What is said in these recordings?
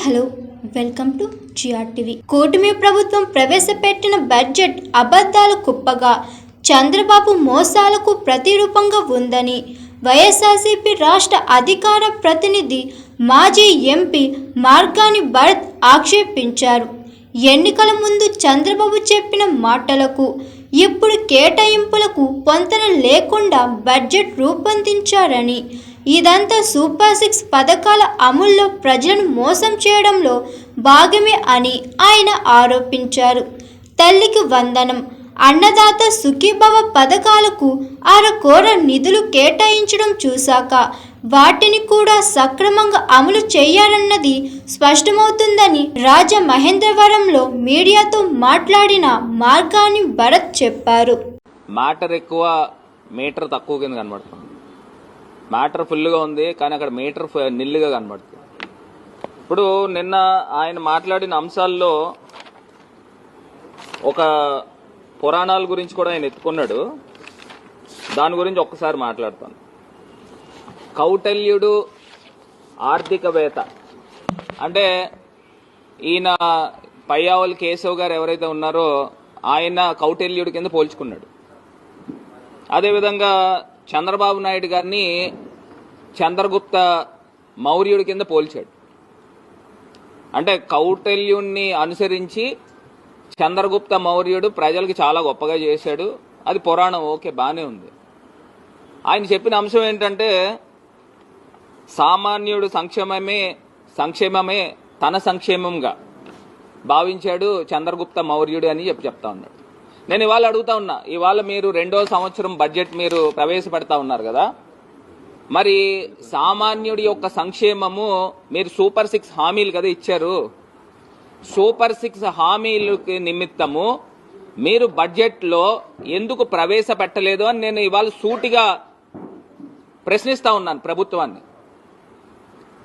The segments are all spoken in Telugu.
Hello welcome to GR TV కూటమి ప్రభుత్వం ప్రవేశపెట్టిన బడ్జెట్ అబద్ధాల కుప్పగా చంద్రబాబు మోసాలకు ప్రతిరూపంగా ఉందని వైఎస్ఆర్సీపీ రాష్ట్ర అధికార ప్రతినిధి మాజీ ఎంపీ మార్గాని భరత్ ఆక్షేపించారు. ఎన్నికల ముందు చంద్రబాబు చెప్పిన మాటలకు ఇప్పుడు కేటాయింపులకు పొంతన లేకుండా బడ్జెట్ రూపొందించారని ఇదంతా సూపర్ సిక్స్ పథకాల అమల్లో ప్రజలను మోసం చేయడంలో భాగమే అని ఆయన ఆరోపించారు. తల్లికి వందనం అన్నదాత సుఖీభవ పథకాలకు అరకోర నిధులు కేటాయించడం చూశాక వాటిని కూడా సక్రమంగా అమలు చేయాలన్నది స్పష్టమవుతుందని రాజమహేంద్రవరంలో మీడియాతో మాట్లాడిన మార్గాని భరత్ చెప్పారు. మ్యాటర్ ఎక్కువ మీటర్ తక్కువ కింద కనబడుతుంది. మ్యాటర్ ఫుల్గా ఉంది కానీ అక్కడ మీటర్ నిల్లుగా కనబడుతుంది. ఇప్పుడు నిన్న ఆయన మాట్లాడిన అంశాల్లో ఒక పురాణాల గురించి కూడా ఆయన ఎత్తుకున్నాడు. దాని గురించి ఒక్కసారి మాట్లాడతాను. కౌటల్యుడు ఆర్థికవేత్త. అంటే ఈయన పయ్యావల్ కేశవ్ గారు ఎవరైతే ఉన్నారో ఆయన కౌటల్యుడి కింద పోల్చుకున్నాడు. అదేవిధంగా చంద్రబాబు నాయుడు గారిని చంద్రగుప్త మౌర్యుడి కింద పోల్చాడు. అంటే కౌటల్యుణ్ణి అనుసరించి చంద్రగుప్త మౌర్యుడు ప్రజలకు చాలా గొప్పగా చేశాడు. అది పురాణం. ఓకే బాగానే ఉంది. ఆయన చెప్పిన అంశం ఏంటంటే సామాన్యుడు సంక్షేమమే సంక్షేమమే తన సంక్షేమంగా భావించాడు చంద్రగుప్త మౌర్యుడు అని చెప్పి చెప్తా ఉన్నాడు. నేను ఇవాళ అడుగుతా ఉన్నా. ఇవాళ మీరు రెండో సంవత్సరం బడ్జెట్ మీరు ప్రవేశపెడతా ఉన్నారు కదా? మరి సామాన్యుడి యొక్క సంక్షేమము మీరు సూపర్ సిక్స్ హామీలు కదా ఇచ్చారు. సూపర్ సిక్స్ హామీలకి నిమిత్తము మీరు బడ్జెట్లో ఎందుకు ప్రవేశపెట్టలేదు అని నేను ఇవాళ సూటిగా ప్రశ్నిస్తా ఉన్నాను ప్రభుత్వాన్ని.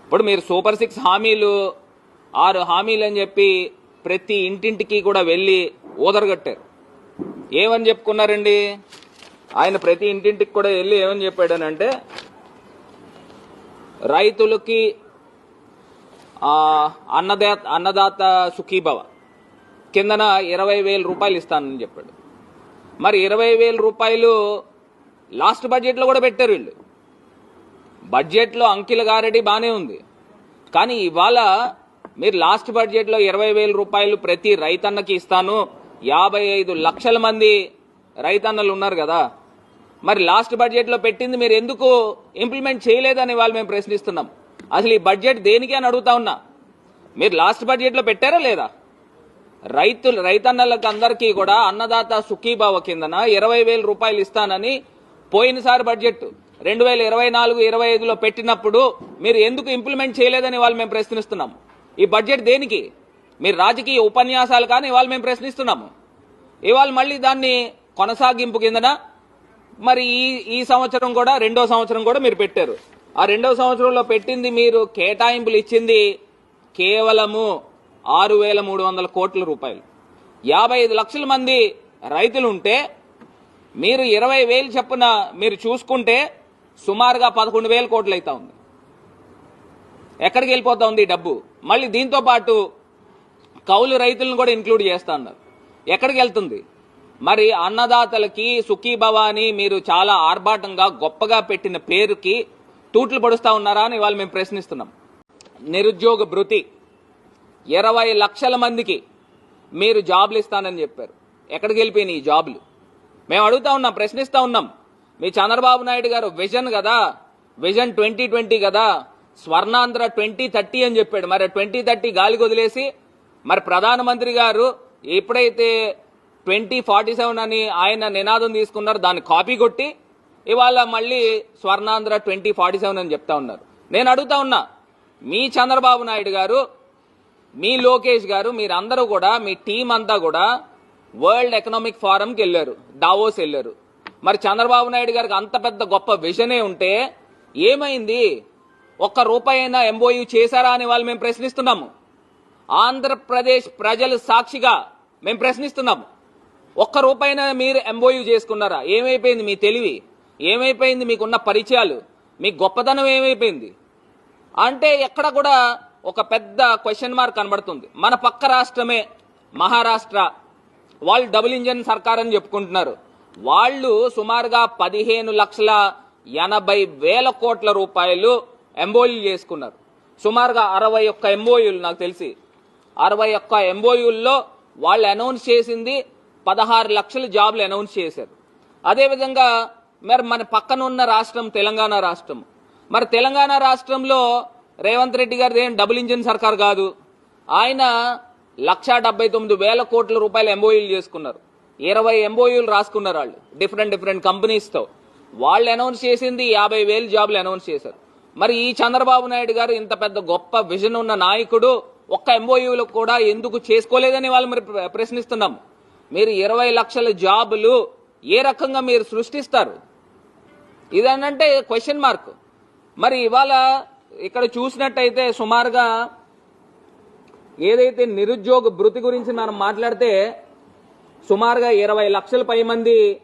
ఇప్పుడు మీరు సూపర్ సిక్స్ హామీలు ఆరు హామీలు అని చెప్పి ప్రతి ఇంటింటికి కూడా వెళ్ళి ఊదరగట్టారు. ఏమని చెప్పుకున్నారండి? ఆయన ప్రతి ఇంటింటికి కూడా వెళ్ళి ఏమని చెప్పాడనంటే రైతులకి అన్నదా అన్నదాత సుఖీభవ. కిందన ఇరవై వేల రూపాయలు ఇస్తానని చెప్పాడు. మరి ఇరవై వేల రూపాయలు లాస్ట్ బడ్జెట్లో కూడా పెట్టారు వీళ్ళు. బడ్జెట్లో అంకిల గారెడ్డి బాగానే ఉంది. కానీ ఇవాళ మీరు లాస్ట్ బడ్జెట్లో ఇరవై వేల రూపాయలు ప్రతి రైతన్నకి ఇస్తాను యాభై ఐదు లక్షల మంది రైతన్నలు ఉన్నారు కదా. మరి లాస్ట్ బడ్జెట్లో పెట్టింది మీరు ఎందుకు ఇంప్లిమెంట్ చేయలేదని వాళ్ళు మేము ప్రశ్నిస్తున్నాం. అసలు ఈ బడ్జెట్ దేనికి అని అడుగుతా ఉన్నా. మీరు లాస్ట్ బడ్జెట్లో పెట్టారా లేదా? రైతులు రైతన్నలకు అందరికీ కూడా అన్నదాత సుఖీభావ కిందన ఇరవై వేల రూపాయలు ఇస్తానని పోయినసారి బడ్జెట్ రెండు వేల ఇరవై నాలుగు ఇరవై ఐదులో పెట్టినప్పుడు మీరు ఎందుకు ఇంప్లిమెంట్ చేయలేదని వాళ్ళు మేము ప్రశ్నిస్తున్నాం. ఈ బడ్జెట్ దేనికి? మీరు రాజకీయ ఉపన్యాసాలు కానీ ఇవాళ మేము ప్రశ్నిస్తున్నాము. ఇవాళ మళ్ళీ దాన్ని కొనసాగింపు కిందన మరి ఈ ఈ సంవత్సరం కూడా రెండో సంవత్సరం కూడా మీరు పెట్టారు. ఆ రెండో సంవత్సరంలో పెట్టింది మీరు కేటాయింపులు ఇచ్చింది కేవలము ఆరు వేల మూడు వందల కోట్ల రూపాయలు. యాభై ఐదు లక్షల మంది రైతులు ఉంటే మీరు ఇరవై వేలు చొప్పున మీరు చూసుకుంటే సుమారుగా పదకొండు వేల కోట్లు అవుతా ఉంది. ఎక్కడికి వెళ్ళిపోతా ఉంది డబ్బు? మళ్ళీ దీంతో పాటు కౌలు రైతులను కూడా ఇంక్లూడ్ చేస్తా అన్నారు. ఎక్కడికి వెళ్తుంది? మరి అన్నదాతలకి సుఖీభవ అని మీరు చాలా ఆర్భాటంగా గొప్పగా పెట్టిన పేరుకి తూట్లు పొడుస్తా ఉన్నారా అని ఇవాళ మేము ప్రశ్నిస్తున్నాం. నిరుద్యోగ భృతి. ఇరవై లక్షల మందికి మీరు జాబ్లు ఇస్తానని చెప్పారు. ఎక్కడికి వెళ్ళిపోయినాయి ఈ జాబ్లు? మేము అడుగుతా ఉన్నాం ప్రశ్నిస్తా ఉన్నాం. మీ చంద్రబాబు నాయుడు గారు విజన్ కదా? విజన్ ట్వంటీ ట్వంటీ కదా? స్వర్ణాంధ్ర ట్వంటీ థర్టీ అని చెప్పాడు. మరి ట్వంటీ థర్టీ గాలికి వదిలేసి మరి ప్రధానమంత్రి గారు ఎప్పుడైతే ట్వంటీ ఫార్టీ సెవెన్ అని ఆయన నినాదం తీసుకున్నారు దాన్ని కాపీ కొట్టి ఇవాళ మళ్ళీ స్వర్ణాంధ్ర ట్వంటీ ఫార్టీ సెవెన్ అని చెప్తా ఉన్నారు. నేను అడుగుతా ఉన్నా మీ చంద్రబాబు నాయుడు గారు మీ లోకేష్ గారు మీరందరూ కూడా మీ టీం అంతా కూడా వరల్డ్ ఎకనామిక్ ఫోరంకి వెళ్ళారు దావోస్ వెళ్ళారు. మరి చంద్రబాబు నాయుడు గారికి అంత పెద్ద గొప్ప విజనే ఉంటే ఏమైంది? ఒక్క రూపాయి అయినా ఎంబోయూ చేశారా అని వాళ్ళు మేము ప్రశ్నిస్తున్నాము. ఆంధ్రప్రదేశ్ ప్రజలు సాక్షిగా మేము ప్రశ్నిస్తున్నాం. ఒక్క రూపాయిన మీరు ఎంఓయూ చేసుకున్నారా? ఏమైపోయింది మీ తెలివి? ఏమైపోయింది మీకున్న పరిచయాలు? మీ గొప్పతనం ఏమైపోయింది? అంటే ఎక్కడ కూడా ఒక పెద్ద క్వశ్చన్ మార్క్ కనబడుతుంది. మన పక్క రాష్ట్రమే మహారాష్ట్ర. వాళ్ళు డబుల్ ఇంజన్ సర్కార్ అని చెప్పుకుంటున్నారు. వాళ్ళు సుమారుగా పదిహేను లక్షల ఎనభై వేల కోట్ల రూపాయలు ఎంబోయూ చేసుకున్నారు. సుమారుగా అరవై ఒక్క ఎంబోయూలు నాకు తెలిసి. అరవై ఒక్క ఎంబోయూల్లో వాళ్ళు అనౌన్స్ చేసింది పదహారు లక్షల జాబ్లు అనౌన్స్ చేశారు. అదేవిధంగా మరి మన పక్కన ఉన్న రాష్ట్రం తెలంగాణ రాష్ట్రం. మరి తెలంగాణ రాష్ట్రంలో రేవంత్ రెడ్డి గారిది ఏం డబుల్ ఇంజిన్ సర్కార్ కాదు. ఆయన లక్షా డెబ్బై తొమ్మిది వేల కోట్ల రూపాయలు ఎంబోయూలు చేసుకున్నారు. ఇరవై ఎంబోయూలు రాసుకున్నారు వాళ్ళు. డిఫరెంట్ డిఫరెంట్ కంపెనీస్తో వాళ్ళు అనౌన్స్ చేసింది యాభై వేలు జాబులు అనౌన్స్ చేశారు. మరి ఈ చంద్రబాబు నాయుడు గారు ఇంత పెద్ద గొప్ప విజన్ ఉన్న నాయకుడు ఒక్క ఎంఓయూలు కూడా ఎందుకు చేసుకోలేదని వాళ్ళు మరి ప్ర- ప్రశ్నిస్తున్నాం. మీరు ఇరవై లక్షల జాబులు ఏ రకంగా మీరు సృష్టిస్తారు? ఇదనంటే క్వశ్చన్ మార్క్ మరి ఇవాళ ఇక్కడ చూసినట్టయితే సుమారుగా ఏదైతే నిరుద్యోగ భృతి గురించి మనం మాట్లాడితే సుమారుగా ఇరవై లక్షల పై మంది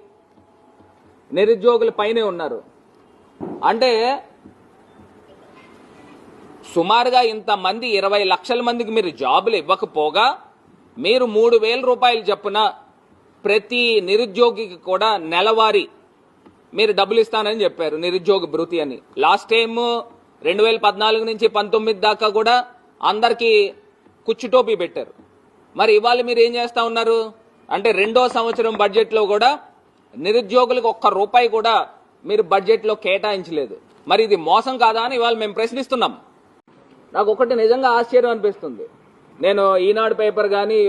నిరుద్యోగుల పైనే ఉన్నారు. అంటే సుమారుగా ఇంతమంది ఇరవై లక్షల మందికి మీరు జాబులు ఇవ్వకపోగా మీరు మూడు వేల రూపాయలు చొప్పున ప్రతి నిరుద్యోగికి కూడా నెలవారీ మీరు డబ్బులు ఇస్తానని చెప్పారు నిరుద్యోగ భృతి అని. లాస్ట్ టైం రెండు వేల పద్నాలుగు నుంచి పంతొమ్మిది దాకా కూడా అందరికీ కుచ్చుటోపీ పెట్టారు. మరి ఇవాళ మీరు ఏం చేస్తా ఉన్నారు? అంటే రెండో సంవత్సరం బడ్జెట్లో కూడా నిరుద్యోగులకు ఒక్క రూపాయి కూడా మీరు బడ్జెట్లో కేటాయించలేదు. మరి ఇది మోసం కాదా అని ఇవాళ మేము ప్రశ్నిస్తున్నాం. నాకు ఒకటి నిజంగా ఆశ్చర్యం అనిపిస్తుంది. నేను ఈనాడు పేపర్ కానీ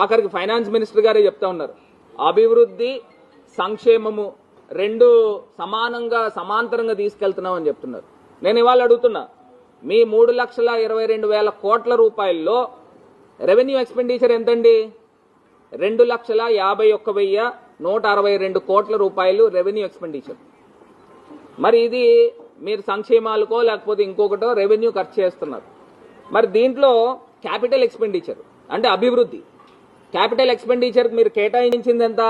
ఆఖరికి ఫైనాన్స్ మినిస్టర్ గారే చెప్తా ఉన్నారు. అభివృద్ధి సంక్షేమము రెండు సమానంగా సమాంతరంగా తీసుకెళ్తున్నామని చెప్తున్నారు. నేను ఇవాళ అడుగుతున్నా మీ మూడు లక్షల ఇరవై రెండు వేల కోట్ల రూపాయల్లో రెవెన్యూ ఎక్స్పెండిచర్ ఎంతండి? రెండు లక్షల యాభై ఒక్క వెయ్యి నూట అరవై రెండు కోట్ల రూపాయలు రెవెన్యూ ఎక్స్పెండిచర్. మరి ఇది మీరు సంక్షేమాలకో లేకపోతే ఇంకొకటో రెవెన్యూ ఖర్చు చేస్తున్నారు. మరి దీంట్లో క్యాపిటల్ ఎక్స్పెండిచర్ అంటే అభివృద్ధి. క్యాపిటల్ ఎక్స్పెండిచర్ మీరు కేటాయించింది ఎంత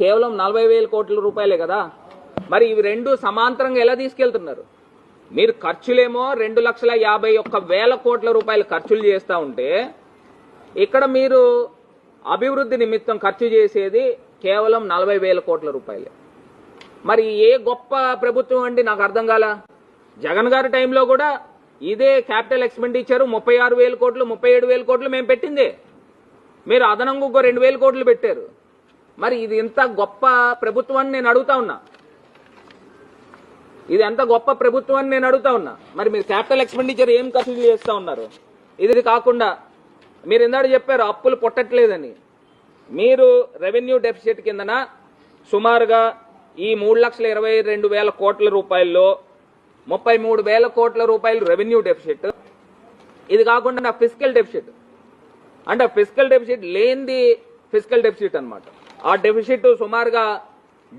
కేవలం నలభై వేల కోట్ల రూపాయలే కదా. మరి ఇవి రెండు సమాంతరంగా ఎలా తీసుకెళ్తున్నారు? మీరు ఖర్చులేమో రెండు లక్షల యాభై ఒక్క వేల కోట్ల రూపాయలు ఖర్చులు చేస్తూ ఉంటే ఇక్కడ మీరు అభివృద్ధి నిమిత్తం ఖర్చు చేసేది కేవలం నలభై వేల కోట్ల రూపాయలే. మరి ఏ గొప్ప ప్రభుత్వం అండి నాకు అర్థం కాల? జగన్ గారి టైంలో కూడా ఇదే క్యాపిటల్ ఎక్స్పెండిచర్ ముప్పై ఆరు వేల కోట్లు ముప్పై ఏడు వేల కోట్లు మేము పెట్టిందే. మీరు అదనంగా ఇంకో రెండు వేల కోట్లు పెట్టారు. మరి ఇది ఇంత గొప్ప ప్రభుత్వం నేను అడుగుతా ఉన్నా. ఇది ఎంత గొప్ప ప్రభుత్వం నేను అడుగుతా ఉన్నా. మరి మీరు క్యాపిటల్ ఎక్స్పెండిచర్ ఏం ఖర్చు చేస్తా ఉన్నారు? ఇది కాకుండా మీరు ఇందాక చెప్పారు అప్పులు పుట్టట్లేదని. మీరు రెవెన్యూ డెఫిసిట్ కిందన సుమారుగా ఈ మూడు లక్షల ఇరవై రెండు వేల కోట్ల రూపాయల్లో ముప్పై మూడు వేల కోట్ల రూపాయలు రెవెన్యూ డెఫిసిట్ ఇది కాకుండా నా ఫిజికల్ డెఫిసిట్ అంటే ఫిజికల్ డెఫిసిట్ లేనిది ఫిజికల్ డెఫిసిట్ అనమాట ఆ డెఫిసిట్ సుమారుగా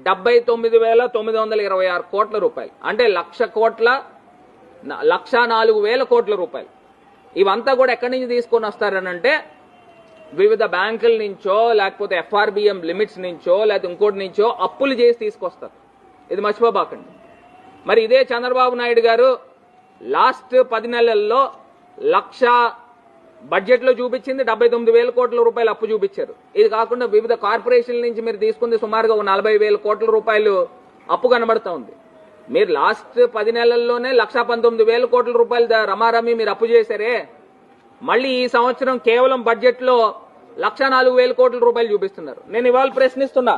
డెబ్బై తొమ్మిది వేల తొమ్మిది వందల ఇరవై ఆరు కోట్ల రూపాయలు. అంటే లక్ష కోట్ల లక్ష నాలుగు వేల కోట్ల రూపాయలు. ఇవంతా కూడా ఎక్కడి నుంచి తీసుకొని వస్తారనంటే వివిధ బ్యాంకుల నుంచో లేకపోతే ఎఫ్ఆర్బిఎం లిమిట్స్ నుంచో లేకపోతే ఇంకోటి నుంచో అప్పులు చేసి తీసుకొస్తారు. ఇది మర్చిపోబాకండి మరి ఇదే చంద్రబాబు నాయుడు గారు లాస్ట్ పది నెలల్లో లక్ష బడ్జెట్లో చూపించింది డెబ్బై తొమ్మిది వేల కోట్ల రూపాయలు అప్పు చూపించారు. ఇది కాకుండా వివిధ కార్పొరేషన్ల నుంచి మీరు తీసుకుంది సుమారుగా ఒక నలభై వేల కోట్ల రూపాయలు అప్పు కనబడతా ఉంది. మీరు లాస్ట్ పది నెలల్లోనే లక్ష పంతొమ్మిది వేల కోట్ల రూపాయలు రమారమి మీరు అప్పు చేశారే. మళ్ళీ ఈ సంవత్సరం కేవలం బడ్జెట్లో లక్ష నాలుగు వేల కోట్ల రూపాయలు చూపిస్తున్నారు. నేను ఇవాళ ప్రశ్నిస్తున్నా.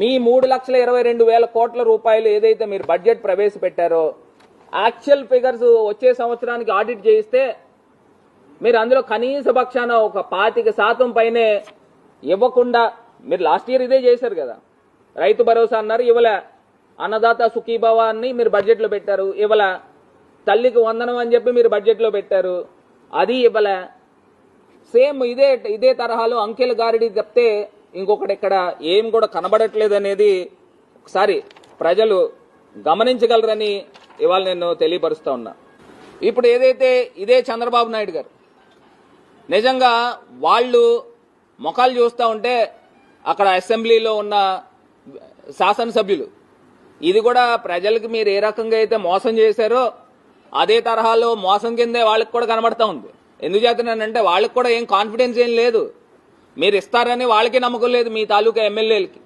మీ మూడు లక్షల ఇరవై రెండు వేల కోట్ల రూపాయలు ఏదైతే మీరు బడ్జెట్ ప్రవేశపెట్టారో యాక్చువల్ ఫిగర్స్ వచ్చే సంవత్సరానికి ఆడిట్ చేయిస్తే మీరు అందులో కనీస పక్షాన ఒక పాతిక శాతం పైనే ఇవ్వకుండా మీరు లాస్ట్ ఇయర్ ఇదే చేశారు కదా. రైతు భరోసా అన్నారు ఇవ్వలే అన్నదాత సుఖీభవ అని మీరు బడ్జెట్లో పెట్టారు ఇవ్వలే తల్లికి వందనం అని చెప్పి మీరు బడ్జెట్లో పెట్టారు అది ఇవ్వలే సేమ్ ఇదే ఇదే తరహాలో అంకెల గారిడి చెప్తే ఇంకొకటి ఇక్కడ ఏం కూడా కనబడట్లేదు అనేది ఒకసారి ప్రజలు గమనించగలరని ఇవాళ నేను తెలియపరుస్తా ఉన్నా. ఇప్పుడు ఏదైతే ఇదే చంద్రబాబు నాయుడు గారు నిజంగా వాళ్ళు మొఖాలు చూస్తూ ఉంటే అక్కడ అసెంబ్లీలో ఉన్న శాసనసభ్యులు ఇది కూడా ప్రజలకు మీరు ఏ రకంగా అయితే మోసం చేశారో అదే తరహాలో మోసం కిందే వాళ్ళకి కూడా కనబడతా ఉంది. ఎందుకు చేస్తున్నానంటే వాళ్ళకి కూడా ఏం కాన్ఫిడెన్స్ ఏం లేదు. మీరు ఇస్తారని వాళ్ళకి నమ్మకం లేదు మీ తాలూకా ఎమ్మెల్యేలకి.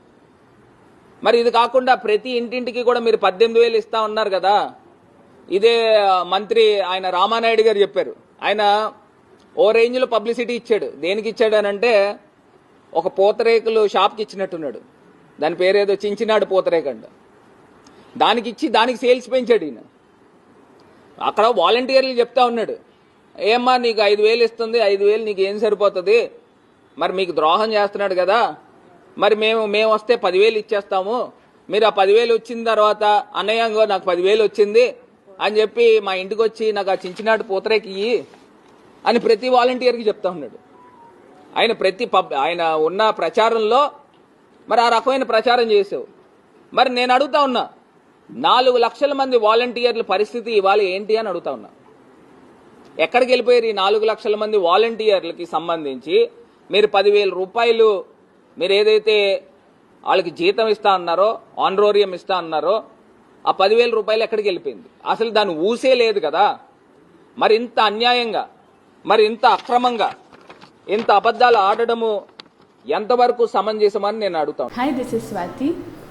మరి ఇది కాకుండా ప్రతి ఇంటింటికి కూడా మీరు పద్దెనిమిది వేలు ఇస్తా ఉన్నారు కదా. ఇదే మంత్రి ఆయన రామానాయుడు గారు చెప్పారు. ఆయన ఓ రేంజ్లో పబ్లిసిటీ ఇచ్చాడు. దేనికి ఇచ్చాడు అని అంటే ఒక పూతరేకులు షాప్కి ఇచ్చినట్టున్నాడు. దాని పేరేదో చించినాడు పూతరేకండ దానికి ఇచ్చి దానికి సేల్స్ పెంచాడు ఈయన. అక్కడ వాలంటీర్లు చెప్తా ఉన్నాడు. ఏమ్మా నీకు ఐదు వేలు ఇస్తుంది ఐదు వేలు నీకు ఏం సరిపోతుంది? మరి మీకు ద్రోహం చేస్తున్నాడు కదా. మరి మేము మేము వస్తే పదివేలు ఇచ్చేస్తాము. మీరు ఆ పదివేలు వచ్చిన తర్వాత అన్నయ్యంగో నాకు పదివేలు వచ్చింది అని చెప్పి మా ఇంటికి వచ్చి నాకు ఆ చించినాడు పూతరేకి ఇయ్యి అని ప్రతి వాలంటీర్కి చెప్తా ఉన్నాడు. ఆయన ప్రతి పబ్ ఆయన ఉన్న ప్రచారంలో మరి ఆ రకమైన ప్రచారం చేసావు మరి నేను అడుగుతా ఉన్నా నాలుగు లక్షల మంది వాలంటీర్ల పరిస్థితి ఇవాళ ఏంటి అని అడుగుతా ఉన్నా. ఎక్కడికి వెళ్ళిపోయారు ఈ నాలుగు లక్షల మంది వాలంటీర్లకి సంబంధించి? మీరు పదివేల రూపాయలు మీరు ఏదైతే వాళ్ళకి జీతం ఇస్తా అన్నారో ఆనరోరియం ఇస్తా అన్నారో ఆ పదివేల రూపాయలు ఎక్కడికి వెళ్ళిపోయింది? అసలు దాని ఊసే లేదు కదా. మరి ఇంత అన్యాయంగా మరి ఇంత అక్రమంగా ఇంత అబద్ధాలు ఆడడము ఎంతవరకు సమంజసమని నేను అడుగుతాను hi this is Swathi